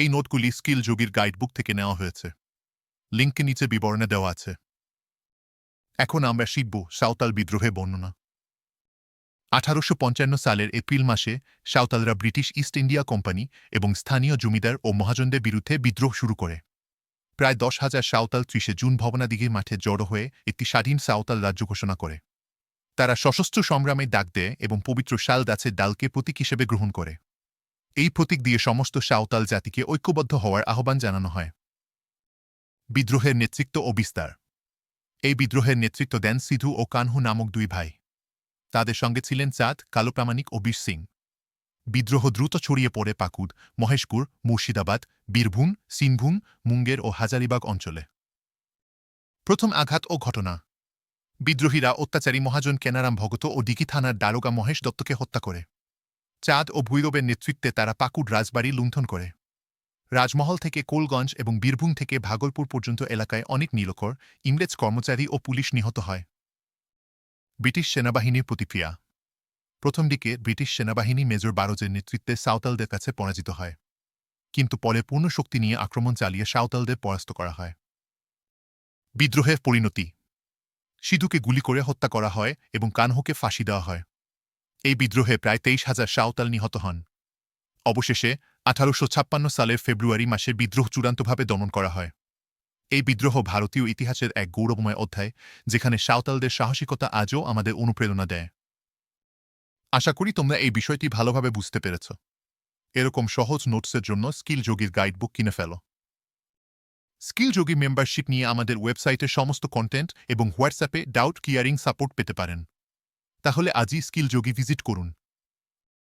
এই নোটগুলি স্কিল যোগীর গাইডবুক থেকে নেওয়া হয়েছে। লিঙ্ককে নিচে বিবরণে দেওয়া আছে। এখন আমরা শিখব সাঁওতাল বিদ্রোহে বর্ণনা। আঠারোশো পঞ্চান্ন সালের এপ্রিল মাসে সাঁওতালরা ব্রিটিশ ইস্ট ইন্ডিয়া কোম্পানি এবং স্থানীয় জমিদার ও মহাজনদের বিরুদ্ধে বিদ্রোহ শুরু করে। প্রায় দশ হাজার সাঁওতাল ত্রিশে জুন ভবনাদিঘির মাঠে জড়ো হয়ে একটি স্বাধীন সাঁওতাল রাজ্য ঘোষণা করে। তারা সশস্ত্র সংগ্রামে ডাক দেয় এবং পবিত্র শাল গাছের ডালকে প্রতীক হিসেবে গ্রহণ করে। এই প্রতীক দিয়ে সমস্ত সাঁওতাল জাতিকে ঐক্যবদ্ধ হওয়ার আহ্বান জানানো হয়। বিদ্রোহের নেতৃত্ব ও বিস্তার। এই বিদ্রোহের নেতৃত্ব দেন সিধু ও কানহু নামক দুই ভাই। তাদের সঙ্গে ছিলেন চাঁদ কালো প্রামাণিক ও বীর সিং। বিদ্রোহ দ্রুত ছড়িয়ে পড়ে পাকুদ মহেশপুর, মুর্শিদাবাদ, বীরভূম সিনভূম মুঙ্গের ও হাজারিবাগ অঞ্চলে। প্রথম আঘাত ও ঘটনা। বিদ্রোহীরা অত্যাচারী মহাজন কেনারাম ভগত ও দিঘি থানার দারোগা মহেশ দত্তকে হত্যা করে। চাঁদ ও ভৈরবের নেতৃত্বে তারা পাকুড় রাজবাড়ি লুণ্ঠন করে। রাজমহল থেকে কোলগঞ্জ এবং বীরভূম থেকে ভাগলপুর পর্যন্ত এলাকায় অনেক নীলকর ইংরেজ কর্মচারী ও পুলিশ নিহত হয়। ব্রিটিশ সেনাবাহিনীর প্রতিক্রিয়া। প্রথম দিকে ব্রিটিশ সেনাবাহিনী মেজর বারোজের নেতৃত্বে সাঁওতালদের কাছে পরাজিত হয়। কিন্তু পরে পূর্ণ শক্তি নিয়ে আক্রমণ চালিয়ে সাঁওতালদের পরাস্ত করা হয়। বিদ্রোহের পরিণতি। সিধুকে গুলি করে হত্যা করা হয় এবং কানহোকে ফাঁসি দেওয়া হয়। এই বিদ্রোহে প্রায় তেইশ হাজার সাঁওতাল নিহত হন। অবশেষে আঠারোশো ছাপ্পান্ন সালের ফেব্রুয়ারি মাসে বিদ্রোহ চূড়ান্তভাবে দমন করা হয়। এই বিদ্রোহ ভারতীয় ইতিহাসের এক গৌরবময় অধ্যায়, যেখানে সাঁওতালদের সাহসিকতা আজও আমাদের অনুপ্রেরণা দেয়। আশা করি তোমরা এই বিষয়টি ভালোভাবে বুঝতে পেরেছ। এরকম সহজ নোটসের জন্য স্কিল যোগীর গাইডবুক কিনে ফেলো। স্কিল যোগী মেম্বারশিপ নিয়ে আমাদের ওয়েবসাইটে সমস্ত কন্টেন্ট এবং হোয়াটসঅ্যাপে ডাউট ক্লিয়ারিং সাপোর্ট পেতে পারেন। তাহলে আজই স্কিল যোগী ভিজিট করুন।